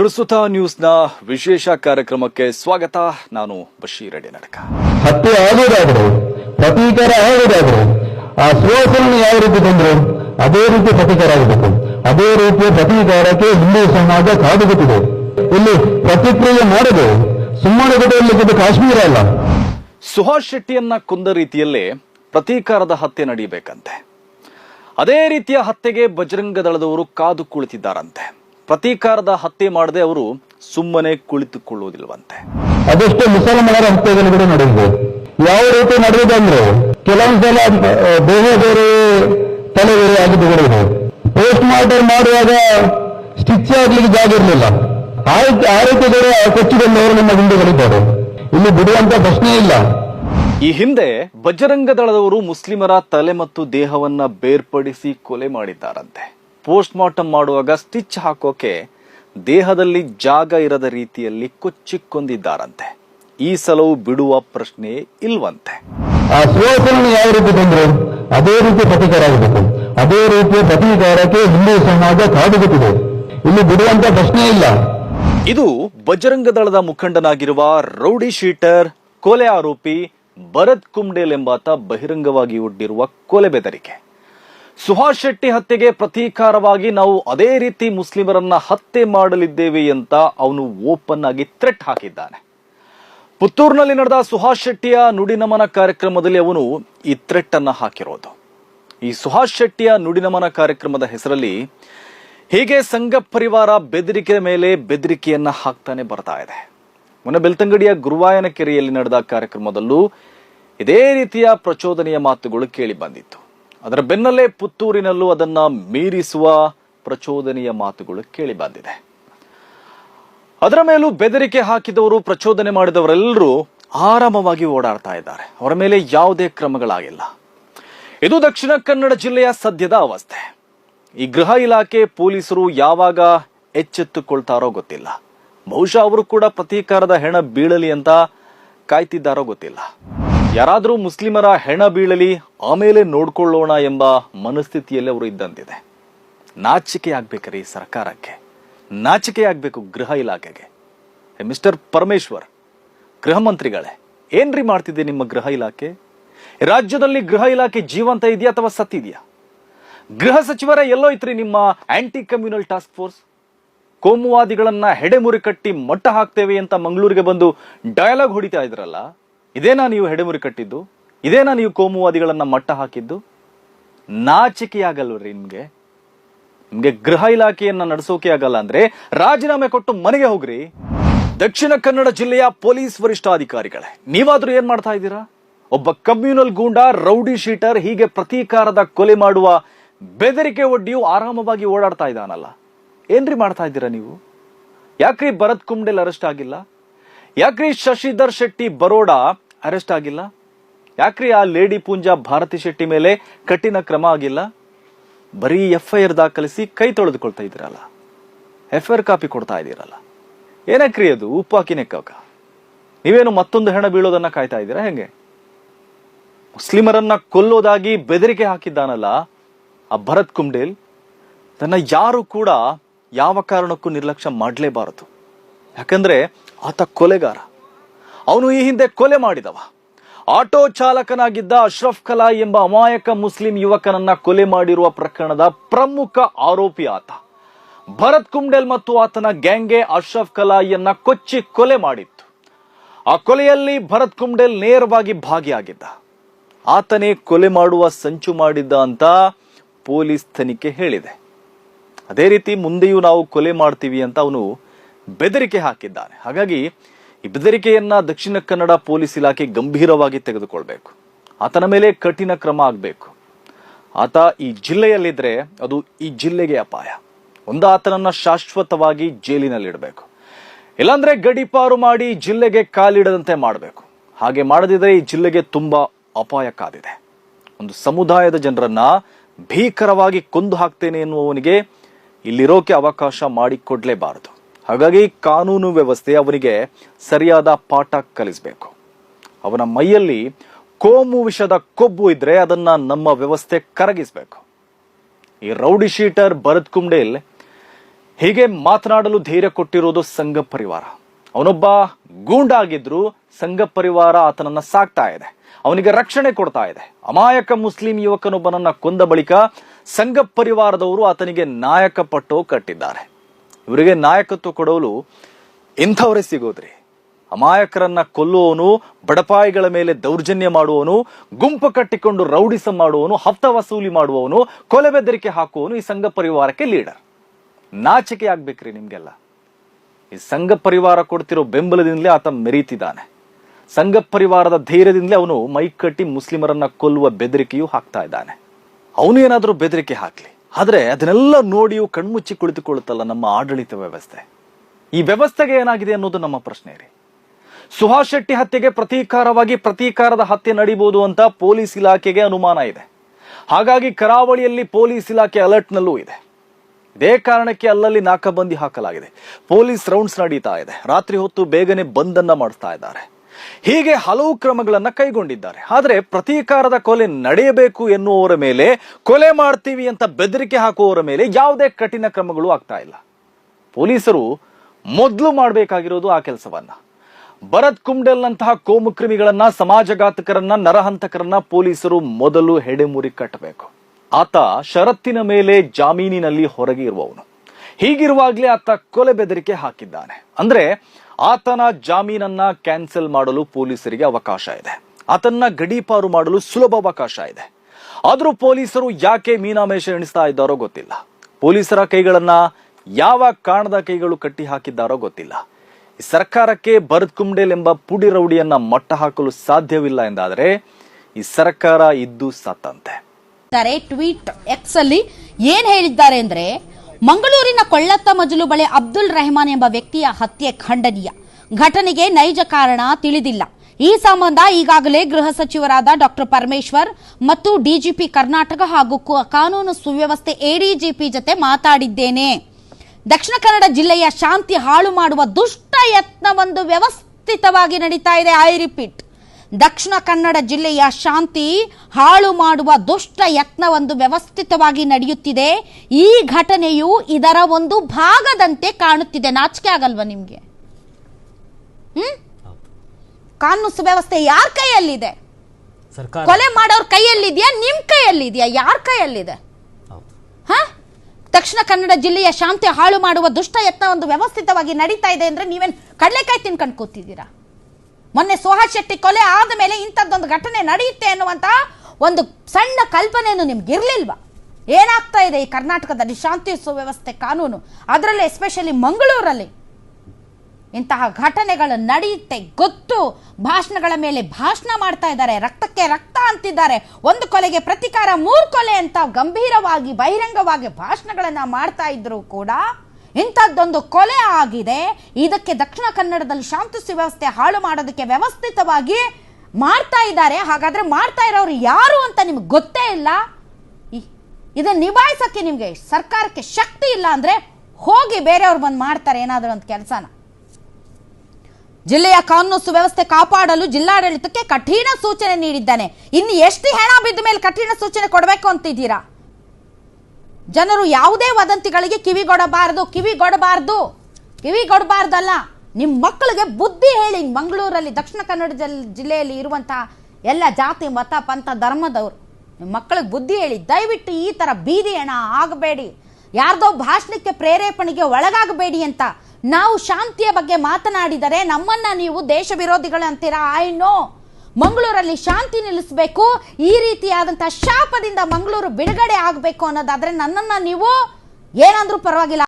ಪ್ರಸ್ತುತ ನ್ಯೂಸ್ನ ವಿಶೇಷ ಕಾರ್ಯಕ್ರಮಕ್ಕೆ ಸ್ವಾಗತ. ನಾನು ಬಶೀರ್ ಅಡಿ ನಡಕ. ಹತ್ಯೆ ಆಗೋದಾದ್ರು ಪ್ರತೀಕಾರ ಆಗೋದಾದ್ರು ಆ ಸುವಾಸನೆ ಯಾವ ರೀತಿ ಬಂದ್ರು? ಅದೇ ರೀತಿ ಪ್ರತೀಕಾರ ಆಗಬೇಕು ಅದೇ ರೀತಿಯ ಪ್ರತೀಕಾರಕ್ಕೆ ಹಿಂದೂ ಸಮಾಜ ಕಾದುಗುತ್ತಿದೆ. ಇಲ್ಲಿ ಪ್ರತಿಕ್ರಿಯೆ ಮಾಡದೆ ಸುಮ್ಮನೆ ಬಿಡಲಿಕ್ಕೆ ಕಾಶ್ಮೀರ ಅಲ್ಲ. ಸುಹಾಸ್ ಶೆಟ್ಟಿಯನ್ನ ಕೊಂದ ರೀತಿಯಲ್ಲೇ ಪ್ರತೀಕಾರದ ಹತ್ಯೆ ನಡೆಯಬೇಕಂತೆ. ಅದೇ ರೀತಿಯ ಹತ್ಯೆಗೆ ಬಜರಂಗ ದಳದವರು ಕಾದು ಕುಳಿತಿದ್ದಾರಂತೆ. ಪ್ರತೀಕಾರದ ಹತ್ಯೆ ಮಾಡದೆ ಅವರು ಸುಮ್ಮನೆ ಕುಳಿತುಕೊಳ್ಳುವುದಿಲ್ವಂತೆ ಅದೆಷ್ಟು ಮುಸಲ್ಮಾನರ ಹತ್ಯೆಗಳು ಕೂಡ ನಡೆದಿದೆ. ಯಾವ ರೀತಿ ನಡೆದಿದೆ ಅಂದ್ರೆ ಕೆಲವೊಂದ್ಸಲ ದೇಹ ಬೇರೆ ತಲೆ ಬೇರೆ ಪೋಸ್ಟ್ ಮಾರ್ಟಮ್ ಮಾಡುವಾಗ ಸ್ಟಿಚ್ ಆಗ್ಲಿಕ್ಕೆ ಜಾಗ ಇರಲಿಲ್ಲ. ಆ ರೀತಿ ಆ ರೀತಿ ಕೂಡ ಕೊಚ್ಚಿಕೊಂಡವರು ನಮ್ಮ ಹಿಂದೆಗಳಿದ್ದಾರೆ ಇಲ್ಲಿ ಬಿಡುವಂತ ಪ್ರಶ್ನೆ ಇಲ್ಲ. ಈ ಹಿಂದೆ ಬಜರಂಗ ದಳದವರು ಮುಸ್ಲಿಮರ ತಲೆ ಮತ್ತು ದೇಹವನ್ನ ಬೇರ್ಪಡಿಸಿ ಕೊಲೆ ಮಾಡಿದ್ದಾರಂತೆ. ಪೋಸ್ಟ್ ಮಾರ್ಟಮ್ ಮಾಡುವಾಗ ಸ್ಟಿಚ್ ಹಾಕೋಕೆ ದೇಹದಲ್ಲಿ ಜಾಗ ಇರದ ರೀತಿಯಲ್ಲಿ ಕೊಚ್ಚಿಕ್ಕೊಂದಿದ್ದಾರಂತೆ ಈ ಸಲವು ಬಿಡುವ ಪ್ರಶ್ನೆ ಇಲ್ವಂತೆ. ಆ ಯಾವ ರೀತಿ ಬಂದ್ರು ಅದೇ ರೀತಿ ಪ್ರತೀಕಾರ ಆಗಬೇಕು ಅದೇ ರೀತಿಯ ಪ್ರತೀಕಾರಕ್ಕೆ ಹಿಂದೂ ಸಮಾಜ ಕಾಡುಗುತ್ತಿದೆ ಇಲ್ಲಿ ಬಿಡುವಂತ ಪ್ರಶ್ನೆ ಇಲ್ಲ. ಇದು ಬಜರಂಗ ದಳದ ಮುಖಂಡನಾಗಿರುವ ರೌಡಿ ಶೀಟರ್ ಕೊಲೆ ಆರೋಪಿ ಭರತ್ ಕುಮ್ಡೇಲ್ ಎಂಬಾತ ಬಹಿರಂಗವಾಗಿ ಒಡ್ಡಿರುವ ಕೊಲೆ ಬೆದರಿಕೆ. ಸುಹಾಸ್ ಶೆಟ್ಟಿ ಹತ್ಯೆಗೆ ಪ್ರತೀಕಾರವಾಗಿ ನಾವು ಅದೇ ರೀತಿ ಮುಸ್ಲಿಮರನ್ನ ಹತ್ಯೆ ಮಾಡಲಿದ್ದೇವೆ ಅಂತ ಅವನು ಓಪನ್ ಆಗಿ ಥ್ರೆಟ್ ಹಾಕಿದ್ದಾನೆ. ಪುತ್ತೂರಿನಲ್ಲಿ ನಡೆದ ಸುಹಾಸ್ ಶೆಟ್ಟಿಯ ನುಡಿನಮನ ಕಾರ್ಯಕ್ರಮದಲ್ಲಿ ಅವನು ಈ ಥ್ರೆಟ್ ಅನ್ನ ಹಾಕಿರೋದು. ಈ ಸುಹಾಸ್ ಶೆಟ್ಟಿಯ ನುಡಿನಮನ ಕಾರ್ಯಕ್ರಮದ ಹೆಸರಲ್ಲಿ ಹೀಗೆ ಸಂಘ ಪರಿವಾರ ಬೆದರಿಕೆ ಮೇಲೆ ಬೆದರಿಕೆಯನ್ನ ಹಾಕ್ತಾನೆ ಬರ್ತಾ ಇದೆ. ಮೊನ್ನೆ ಬೆಳ್ತಂಗಡಿಯ ಗುರುವಾಯನ ಕೆರೆಯಲ್ಲಿ ನಡೆದ ಕಾರ್ಯಕ್ರಮದಲ್ಲೂ ಇದೇ ರೀತಿಯ ಪ್ರಚೋದನೆಯ ಮಾತುಗಳು ಕೇಳಿ ಬಂದಿತ್ತು. ಅದರ ಬೆನ್ನಲ್ಲೇ ಪುತ್ತೂರಿನಲ್ಲೂ ಅದನ್ನ ಮೀರಿಸುವ ಪ್ರಚೋದನೆಯ ಮಾತುಗಳು ಕೇಳಿ ಬಂದಿದೆ. ಅದರ ಮೇಲೂ ಬೆದರಿಕೆ ಹಾಕಿದವರು, ಪ್ರಚೋದನೆ ಮಾಡಿದವರೆಲ್ಲರೂ ಆರಾಮವಾಗಿ ಓಡಾಡ್ತಾ ಇದ್ದಾರೆ. ಅವರ ಮೇಲೆ ಯಾವುದೇ ಕ್ರಮಗಳಾಗಿಲ್ಲ. ಇದು ದಕ್ಷಿಣ ಕನ್ನಡ ಜಿಲ್ಲೆಯ ಸದ್ಯದ ಅವಸ್ಥೆ. ಈ ಗೃಹ ಇಲಾಖೆ ಪೊಲೀಸರು ಯಾವಾಗ ಎಚ್ಚೆತ್ತುಕೊಳ್ತಾರೋ ಗೊತ್ತಿಲ್ಲ. ಬಹುಶಃ ಅವರು ಕೂಡ ಪ್ರತೀಕಾರದ ಹೆಣ ಬೀಳಲಿ ಅಂತ ಕಾಯ್ತಿದ್ದಾರೋ ಗೊತ್ತಿಲ್ಲ. ಯಾರಾದರೂ ಮುಸ್ಲಿಮರ ಹೆಣ ಬೀಳಲಿ, ಆಮೇಲೆ ನೋಡ್ಕೊಳ್ಳೋಣ ಎಂಬ ಮನಸ್ಥಿತಿಯಲ್ಲಿ ಅವರು ಇದ್ದಂತಿದೆ. ನಾಚಿಕೆ ಆಗ್ಬೇಕ್ರಿ ಸರ್ಕಾರಕ್ಕೆ. ನಾಚಿಕೆ ಆಗ್ಬೇಕು ಗೃಹ ಇಲಾಖೆಗೆ. ಮಿಸ್ಟರ್ ಪರಮೇಶ್ವರ್, ಗೃಹ ಮಂತ್ರಿಗಳೇ, ಏನ್ರಿ ಮಾಡ್ತಿದೆ ನಿಮ್ಮ ಗೃಹ ಇಲಾಖೆ? ರಾಜ್ಯದಲ್ಲಿ ಗೃಹ ಇಲಾಖೆ ಜೀವಂತ ಇದೆಯಾ ಅಥವಾ ಸತ್ತಿದೆಯಾ ಗೃಹ ಸಚಿವರ, ಎಲ್ಲೋಯ್ತ್ರಿ ನಿಮ್ಮ ಆಂಟಿ ಕಮ್ಯುನಲ್ ಟಾಸ್ಕ್ ಫೋರ್ಸ್ ಕೋಮುವಾದಿಗಳನ್ನ ಹೆಡೆಮುರಿ ಕಟ್ಟಿ ಮಟ್ಟ ಹಾಕ್ತೇವೆ ಅಂತ ಮಂಗಳೂರಿಗೆ ಬಂದು ಡಯಲಾಗ್ ಹೊಡಿತಾ ಇದ್ರಲ್ಲ ಇದೇನಾ ನೀವು ಹೆಡೆಮುರಿ ಕಟ್ಟಿದ್ದು? ಇದೇನಾ ನೀವು ಕೋಮುವಾದಿಗಳನ್ನು ಮಟ್ಟ ಹಾಕಿದ್ದು? ನಾಚಿಕೆಯಾಗಲ್ವರಿ ನಿಮಗೆ? ನಿಮಗೆ ಗೃಹ ಇಲಾಖೆಯನ್ನ ನಡೆಸೋಕೆ ಆಗಲ್ಲ ಅಂದ್ರೆ ರಾಜೀನಾಮೆ ಕೊಟ್ಟು ಮನೆಗೆ ಹೋಗ್ರಿ. ದಕ್ಷಿಣ ಕನ್ನಡ ಜಿಲ್ಲೆಯ ಪೊಲೀಸ್ ವರಿಷ್ಠಾಧಿಕಾರಿಗಳೇ, ನೀವಾದ್ರೂ ಏನ್ ಮಾಡ್ತಾ ಇದ್ದೀರಾ? ಒಬ್ಬ ಕಮ್ಯುನಲ್ ಗೂಂಡ, ರೌಡಿ ಶೀಟರ್, ಹೀಗೆ ಪ್ರತೀಕಾರದ ಕೊಲೆ ಮಾಡುವ ಬೆದರಿಕೆ ಒಡ್ಡಿಯು ಆರಾಮವಾಗಿ ಓಡಾಡ್ತಾ ಇದ್ದಾನಲ್ಲ. ಏನ್ರಿ ಮಾಡ್ತಾ ಇದ್ದೀರಾ ನೀವು? ಯಾಕ್ರಿ ಭರತ್ ಕುಂಬ್ಡೆಲ್ ಅರೆಸ್ಟ್ ಆಗಿಲ್ಲ? ಯಾಕ್ರಿ ಶಶಿಧರ್ ಶೆಟ್ಟಿ ಬರೋಡಾ ಅರೆಸ್ಟ್ ಆಗಿಲ್ಲ? ಯಾಕ್ರಿ ಆ ಲೇಡಿ ಪೂಂಜಾ ಭಾರತಿ ಶೆಟ್ಟಿ ಮೇಲೆ ಕಠಿಣ ಕ್ರಮ ಆಗಿಲ್ಲ? ಬರೀ ಎಫ್ ಐ ಆರ್ ದಾಖಲಿಸಿ ಕೈ ತೊಳೆದುಕೊಳ್ತಾ ಇದ್ದೀರಲ್ಲ? ಎಫ್ ಐ ಆರ್ ಕಾಪಿ ಕೊಡ್ತಾ ಇದ್ದೀರಲ್ಲ? ಏನಕ್ರಿ ಅದು ಉಪ್ಪು ನೆಕ್ಕಕ ನೀವೇನು ಮತ್ತೊಂದು ಹೆಣ ಬೀಳೋದನ್ನ ಕಾಯ್ತಾ ಇದ್ದೀರಾ ಹೆಂಗೆ? ಮುಸ್ಲಿಮರನ್ನ ಕೊಲ್ಲೋದಾಗಿ ಬೆದರಿಕೆ ಹಾಕಿದ್ದಾನಲ್ಲ ಆ ಭರತ್ ಕುಂಡೇಲ್ ತನ್ನ ಯಾರು ಕೂಡ ಯಾವ ಕಾರಣಕ್ಕೂ ನಿರ್ಲಕ್ಷ್ಯ ಮಾಡಲೇಬಾರದು. ಯಾಕಂದ್ರೆ ಆತ ಕೊಲೆಗಾರ. ಅವನು ಈ ಹಿಂದೆ ಕೊಲೆ ಮಾಡಿದವ. ಆಟೋ ಚಾಲಕನಾಗಿದ್ದ ಅಶ್ರಫ್ ಕಲಾ ಎಂಬ ಅಮಾಯಕ ಮುಸ್ಲಿಂ ಯುವಕನನ್ನ ಕೊಲೆ ಮಾಡಿರುವ ಪ್ರಕರಣದ ಪ್ರಮುಖ ಆರೋಪಿ ಆತ. ಭರತ್ ಕುಂಡೇಲ್ ಮತ್ತು ಆತನ ಗ್ಯಾಂಗೆ ಅಶ್ರಫ್ ಕಲಾಯಿಯನ್ನ ಕೊಚ್ಚಿ ಕೊಲೆ ಮಾಡಿತ್ತು. ಆ ಕೊಲೆಯಲ್ಲಿ ಭರತ್ ಕುಂಡೆಲ್ ನೇರವಾಗಿ ಭಾಗಿಯಾಗಿದ್ದ. ಆತನೇ ಕೊಲೆ ಮಾಡುವ ಸಂಚು ಮಾಡಿದ್ದ ಅಂತ ಪೊಲೀಸ್ ತನಿಖೆ ಹೇಳಿದೆ. ಅದೇ ರೀತಿ ಮುಂದೆಯೂ ನಾವು ಕೊಲೆ ಮಾಡ್ತೀವಿ ಅಂತ ಅವನು ಬೆದರಿಕೆ ಹಾಕಿದ್ದಾನೆ ಹಾಗಾಗಿ ಈ ಬೆದರಿಕೆಯನ್ನ ದಕ್ಷಿಣ ಕನ್ನಡ ಪೊಲೀಸ್ ಇಲಾಖೆ ಗಂಭೀರವಾಗಿ ತೆಗೆದುಕೊಳ್ಬೇಕು. ಆತನ ಮೇಲೆ ಕಠಿಣ ಕ್ರಮ ಆಗಬೇಕು. ಆತ ಈ ಜಿಲ್ಲೆಯಲ್ಲಿದ್ರೆ ಅದು ಈ ಜಿಲ್ಲೆಗೆ ಅಪಾಯ. ಒಂದು ಆತನನ್ನ ಶಾಶ್ವತವಾಗಿ ಜೈಲಿನಲ್ಲಿಡಬೇಕು. ಇಲ್ಲಾಂದ್ರೆ ಗಡಿಪಾರು ಮಾಡಿ ಜಿಲ್ಲೆಗೆ ಕಾಲಿಡದಂತೆ ಮಾಡಬೇಕು. ಹಾಗೆ ಮಾಡದಿದ್ರೆ ಈ ಜಿಲ್ಲೆಗೆ ತುಂಬಾ ಅಪಾಯ ಕಾದಿದೆ. ಒಂದು ಸಮುದಾಯದ ಜನರನ್ನ ಭೀಕರವಾಗಿ ಕೊಂದು ಹಾಕ್ತೇನೆ ಎನ್ನುವವನಿಗೆ ಇಲ್ಲಿರೋಕೆ ಅವಕಾಶ ಮಾಡಿಕೊಡ್ಲೇಬಾರದು. ಹಾಗಾಗಿ ಕಾನೂನು ವ್ಯವಸ್ಥೆ ಅವನಿಗೆ ಸರಿಯಾದ ಪಾಠ ಕಲಿಸಬೇಕು. ಅವನ ಮೈಯಲ್ಲಿ ಕೋಮು ವಿಷದ ಕೊಬ್ಬು ಇದ್ರೆ ಅದನ್ನ ನಮ್ಮ ವ್ಯವಸ್ಥೆ ಕರಗಿಸಬೇಕು. ಈ ರೌಡಿ ಶೀಟರ್ ಭರತ್ ಕುಂಡೇಲ್ ಹೀಗೆ ಮಾತನಾಡಲು ಧೈರ್ಯ ಕೊಟ್ಟಿರೋದು ಸಂಘ ಪರಿವಾರ. ಅವನೊಬ್ಬ ಗೂಂಡಾಗಿದ್ರು ಸಂಘ ಪರಿವಾರ ಆತನನ್ನ ಸಾಕ್ತಾ ಇದೆ. ಅವನಿಗೆ ರಕ್ಷಣೆ ಕೊಡ್ತಾ ಇದೆ. ಅಮಾಯಕ ಮುಸ್ಲಿಂ ಯುವಕನೊಬ್ಬನನ್ನ ಕೊಂದ ಬಳಿಕ ಸಂಘ ಪರಿವಾರದವರು ಆತನಿಗೆ ನಾಯಕ ಪಟ್ಟು ಕಟ್ಟಿದ್ದಾರೆ. ಇವರಿಗೆ ನಾಯಕತ್ವ ಕೊಡೋಲು ಇಂಥವರೇ ಸಿಗೋದ್ರಿ. ಅಮಾಯಕರನ್ನ ಕೊಲ್ಲುವವನು, ಬಡಪಾಯಿಗಳ ಮೇಲೆ ದೌರ್ಜನ್ಯ ಮಾಡುವವನು, ಗುಂಪು ಕಟ್ಟಿಕೊಂಡು ರೌಡಿಸ ಮಾಡುವವನು ಹಫ್ತ ವಸೂಲಿ ಮಾಡುವವನು, ಕೊಲೆ ಬೆದರಿಕೆ ಹಾಕುವವನು ಈ ಸಂಘ ಪರಿವಾರಕ್ಕೆ ಲೀಡರ್. ನಾಚಿಕೆ ಆಗ್ಬೇಕ್ರಿ ನಿಮ್ಗೆಲ್ಲ. ಈ ಸಂಘ ಪರಿವಾರ ಕೊಡ್ತಿರೋ ಬೆಂಬಲದಿಂದಲೇ ಆತ ಮೆರೀತಿದ್ದಾನೆ. ಸಂಘ ಪರಿವಾರದ ಧೈರ್ಯದಿಂದಲೇ ಅವನು ಮೈಕಟ್ಟಿ ಮುಸ್ಲಿಮರನ್ನ ಕೊಲ್ಲುವ ಬೆದರಿಕೆಯೂ ಹಾಕ್ತಾ ಇದ್ದಾನೆ. ಅವನು ಏನಾದರೂ ಬೆದರಿಕೆ ಹಾಕ್ಲಿ. ಆದ್ರೆ ಅದನ್ನೆಲ್ಲ ನೋಡಿಯೂ ಕಣ್ಮುಚ್ಚಿ ಕುಳಿತುಕೊಳ್ಳುತ್ತಲ್ಲ ನಮ್ಮ ಆಡಳಿತ ವ್ಯವಸ್ಥೆ. ಈ ವ್ಯವಸ್ಥೆಗೆ ಏನಾಗಿದೆ ಅನ್ನೋದು ನಮ್ಮ ಪ್ರಶ್ನೆ ರೀ. ಸುಹಾಸ್ ಶೆಟ್ಟಿ ಹತ್ಯೆಗೆ ಪ್ರತೀಕಾರವಾಗಿ ಪ್ರತೀಕಾರದ ಹತ್ಯೆ ನಡೀಬಹುದು ಅಂತ ಪೊಲೀಸ್ ಇಲಾಖೆಗೆ ಅನುಮಾನ ಇದೆ. ಹಾಗಾಗಿ ಕರಾವಳಿಯಲ್ಲಿ ಪೊಲೀಸ್ ಇಲಾಖೆ ಅಲರ್ಟ್ನಲ್ಲೂ ಇದೆ. ಇದೇ ಕಾರಣಕ್ಕೆ ಅಲ್ಲಲ್ಲಿ ನಾಕಾಬಂದಿ ಹಾಕಲಾಗಿದೆ. ಪೊಲೀಸ್ ರೌಂಡ್ಸ್ ನಡೀತಾ ಇದೆ. ರಾತ್ರಿ ಹೊತ್ತು ಬೇಗನೆ ಬಂದನ್ನ ಮಾಡಿಸ್ತಾ ಇದ್ದಾರೆ. ಹೀಗೆ ಹಲವು ಕ್ರಮಗಳನ್ನ ಕೈಗೊಂಡಿದ್ದಾರೆ. ಆದರೆ ಪ್ರತೀಕಾರದ ಕೊಲೆ ನಡೆಯಬೇಕು ಎನ್ನುವವರ ಮೇಲೆ, ಕೊಲೆ ಮಾಡ್ತೀವಿ ಅಂತ ಬೆದರಿಕೆ ಹಾಕುವವರ ಮೇಲೆ ಯಾವುದೇ ಕಠಿಣ ಕ್ರಮಗಳು ಆಗ್ತಾ ಇಲ್ಲ. ಪೊಲೀಸರು ಮೊದಲು ಮಾಡಬೇಕಾಗಿರೋದು ಆ ಕೆಲಸವನ್ನ. ಭರತ್ ಕುಂಡೆಲ್ನಂತಹ ಕೋಮುಕ್ರಿಮಿಗಳನ್ನ ಸಮಾಜಘಾತಕರನ್ನ, ನರಹಂತಕರನ್ನ ಪೊಲೀಸರು ಮೊದಲು ಹೆಡೆಮುರಿ ಕಟ್ಟಬೇಕು. ಆತ ಷರತ್ತಿನ ಮೇಲೆ ಜಾಮೀನಿನಲ್ಲಿ ಹೊರಗೆ ಇರುವವನು. ಹೀಗಿರುವಾಗಲೇ ಆತ ಕೊಲೆ ಬೆದರಿಕೆ ಹಾಕಿದ್ದಾನೆ. ಅಂದ್ರೆ ಆತನ ಜಾಮೀನನ್ನ ಕ್ಯಾನ್ಸಲ್ ಮಾಡಲು ಪೊಲೀಸರಿಗೆ ಅವಕಾಶ ಇದೆ. ಆತನ್ನ ಗಡೀಪಾರು ಮಾಡಲು ಸುಲಭ ಅವಕಾಶ ಇದೆ. ಆದರೂ ಪೊಲೀಸರು ಯಾಕೆ ಮೀನಾಮೇಷ ಎಣಿಸ್ತಾ ಇದ್ದಾರೋ ಗೊತ್ತಿಲ್ಲ. ಪೊಲೀಸರ ಕೈಗಳನ್ನ ಯಾವ ಕಾರಣದ ಕೈಗಳು ಕಟ್ಟಿ ಹಾಕಿದ್ದಾರೋ ಗೊತ್ತಿಲ್ಲ. ಸರ್ಕಾರಕ್ಕೆ ಭರತ್ ಕುಂಡೇಲ್ ಎಂಬ ಪುಡಿ ರೌಡಿಯನ್ನ ಮಟ್ಟ ಹಾಕಲು ಸಾಧ್ಯವಿಲ್ಲ ಎಂದಾದರೆ ಈ ಸರ್ಕಾರ ಇದ್ದು ಸತ್ತಂತೆ. ಟ್ವೀಟ್ ಎಕ್ಸ್ ಅಲ್ಲಿ ಏನ್ ಹೇಳಿದ್ದಾರೆ ಅಂದ್ರೆ ಮಂಗಳೂರಿನ ಕೊಳ್ಳತ್ತ ಮಜಲು ಬಳಿ ಅಬ್ದುಲ್ ರೆಹಮಾನ್ ಎಂಬ ವ್ಯಕ್ತಿಯ ಹತ್ಯೆ ಖಂಡನೀಯ. ಘಟನೆಗೆ ನೈಜ ಕಾರಣ ತಿಳಿದಿಲ್ಲ. ಈ ಸಂಬಂಧ ಈಗಾಗಲೇ ಗೃಹ ಸಚಿವರಾದ ಡಾಕ್ಟರ್ ಪರಮೇಶ್ವರ್ ಮತ್ತು ಡಿಜಿಪಿ ಕರ್ನಾಟಕ ಹಾಗೂ ಕಾನೂನು ಸುವ್ಯವಸ್ಥೆ ಎಡಿಜಿಪಿ ಜೊತೆ ಮಾತಾಡಿದ್ದೇನೆ. ದಕ್ಷಿಣ ಕನ್ನಡ ಜಿಲ್ಲೆಯ ಶಾಂತಿ ಹಾಳು ಮಾಡುವ ದುಷ್ಟ ಯತ್ನವೊಂದು ವ್ಯವಸ್ಥಿತವಾಗಿ ನಡೀತಾ ಇದೆ. I repeat. ದಕ್ಷಿಣ ಕನ್ನಡ ಜಿಲ್ಲೆಯ ಶಾಂತಿ ಹಾಳು ಮಾಡುವ ದುಷ್ಟ ಯತ್ನವೊಂದು ವ್ಯವಸ್ಥಿತವಾಗಿ ನಡೆಯುತ್ತಿದೆ. ಈ ಘಟನೆಯು ಇದರ ಒಂದು ಭಾಗದಂತೆ ಕಾಣುತ್ತಿದೆ. ನಾಚಿಕೆ ಆಗಲ್ವಾ ನಿಮಗೆ? ಹ್ಮ್? ಕಾನೂನು ಸುವ್ಯವಸ್ಥೆ ಯಾರ ಕೈಯಲ್ಲಿದೆ? ಕೊಲೆ ಮಾಡೋರ್ ಕೈಯಲ್ಲಿದೆಯಾ? ನಿಮ್ ಕೈಯಲ್ಲಿದೆಯಾ? ಯಾರ ಕೈಯಲ್ಲಿದೆ. ಹ? ದಕ್ಷಿಣ ಕನ್ನಡ ಜಿಲ್ಲೆಯ ಶಾಂತಿ ಹಾಳು ಮಾಡುವ ದುಷ್ಟ ಯತ್ನ ಒಂದು ವ್ಯವಸ್ಥಿತವಾಗಿ ನಡೀತಾ ಇದೆ ಅಂದ್ರೆ ನೀವೇನ್ ಕಡಲೆಕಾಯಿ ತಿನ್ಕೊಂಡು ಕೂತಿದ್ದೀರಾ? ಮೊನ್ನೆ ಸುಹಾಸ್ ಶೆಟ್ಟಿ ಕೊಲೆ ಆದ ಮೇಲೆ ಇಂಥದ್ದೊಂದು ಘಟನೆ ನಡೆಯುತ್ತೆ ಅನ್ನುವಂಥ ಒಂದು ಸಣ್ಣ ಕಲ್ಪನೆಯನ್ನು ನಿಮ್ಗೆ ಇರಲಿಲ್ವಾ ಏನಾಗ್ತಾ ಇದೆ ಈ ಕರ್ನಾಟಕದಲ್ಲಿ ಶಾಂತಿ ಸುವ್ಯವಸ್ಥೆ ಕಾನೂನು, ಅದರಲ್ಲಿ ಎಸ್ಪೆಷಲಿ ಮಂಗಳೂರಲ್ಲಿ ಇಂತಹ ಘಟನೆಗಳು ನಡೆಯುತ್ತೆ, ಗೊತ್ತು. ಭಾಷಣಗಳ ಮೇಲೆ ಭಾಷಣ ಮಾಡ್ತಾ ಇದ್ದಾರೆ, ರಕ್ತಕ್ಕೆ ರಕ್ತ ಅಂತಿದ್ದಾರೆ. ಒಂದು ಕೊಲೆಗೆ ಪ್ರತಿಕಾರ, ಮೂರು ಕೊಲೆ ಅಂತ ಗಂಭೀರವಾಗಿ, ಬಹಿರಂಗವಾಗಿ ಭಾಷಣಗಳನ್ನು ಮಾಡ್ತಾ ಕೂಡ ಇಂಥದ್ದೊಂದು ಕೊಲೆ ಆಗಿದೆ. ಇದಕ್ಕೆ ದಕ್ಷಿಣ ಕನ್ನಡದಲ್ಲಿ ಶಾಂತಿ ಸುವ್ಯವಸ್ಥೆ ಹಾಳು ಮಾಡೋದಕ್ಕೆ ವ್ಯವಸ್ಥಿತವಾಗಿ ಮಾಡ್ತಾ ಇದ್ದಾರೆ. ಹಾಗಾದ್ರೆ ಮಾಡ್ತಾ ಇರೋರು ಯಾರು ಅಂತ ನಿಮ್ಗೆ ಗೊತ್ತೇ ಇಲ್ಲ? ಇದನ್ನು ನಿಮಗೆ ನಿಮ್ಗೆ ಸರ್ಕಾರಕ್ಕೆ ಶಕ್ತಿ ಇಲ್ಲ ಅಂದ್ರೆ ಹೋಗಿ ಬೇರೆಯವ್ರು ಬಂದು ಮಾಡ್ತಾರೆ ಏನಾದರೂ ಒಂದು ಕೆಲಸನ. ಜಿಲ್ಲೆಯ ಕಾನೂನು ಸುವ್ಯವಸ್ಥೆ ಕಾಪಾಡಲು ಜಿಲ್ಲಾಡಳಿತಕ್ಕೆ ಕಠಿಣ ಸೂಚನೆ ನೀಡಿದ್ದಾನೆ. ಇನ್ನು ಎಷ್ಟು ಹೆಣ ಬಿದ್ದ ಮೇಲೆ ಕಠಿಣ ಸೂಚನೆ ಕೊಡಬೇಕು ಅಂತಿದ್ದೀರಾ? ಜನರು ಯಾವುದೇ ವದಂತಿಗಳಿಗೆ ಕಿವಿಗೊಡಬಾರದು ಕಿವಿಗೊಡಬಾರದು ಕಿವಿಗೊಡಬಾರ್ದಲ್ಲ ನಿಮ್ಮ ಮಕ್ಕಳಿಗೆ ಬುದ್ಧಿ ಹೇಳಿ ಮಂಗಳೂರಲ್ಲಿ, ದಕ್ಷಿಣ ಕನ್ನಡ ಜಲ್- ಜಿಲ್ಲೆಯಲ್ಲಿ ಇರುವಂತಹ ಎಲ್ಲ ಜಾತಿ, ಮತ, ಪಂಥ, ಧರ್ಮದವರು. ನಿಮ್ಮ ಮಕ್ಕಳಿಗೆ ಬುದ್ಧಿ ಹೇಳಿ, ದಯವಿಟ್ಟು ಈ ತರ ಬೀದಿ ಹೆಣ ಆಗಬೇಡಿ. ಯಾರ್ದೋ ಭಾಷಣಕ್ಕೆ ಪ್ರೇರೇಪಣೆಗೆ ಒಳಗಾಗಬೇಡಿ ಅಂತ ನಾವು ಶಾಂತಿಯ ಬಗ್ಗೆ ಮಾತನಾಡಿದರೆ ನಮ್ಮನ್ನ ನೀವು ದೇಶ ವಿರೋಧಿಗಳು ಅಂತೀರಾ ಐ ನೋ ಮಂಗಳೂರಲ್ಲಿ ಶಾಂತಿ ನಿಲ್ಲಿಸಬೇಕು ಈ ರೀತಿಯಾದಂಥ ಶಾಪದಿಂದ ಮಂಗಳೂರು ಬಿಡುಗಡೆ ಆಗಬೇಕು ಅನ್ನೋದಾದ್ರೆ ನನ್ನನ್ನ ನೀವು ಏನಂದ್ರೂ ಪರವಾಗಿಲ್ಲ.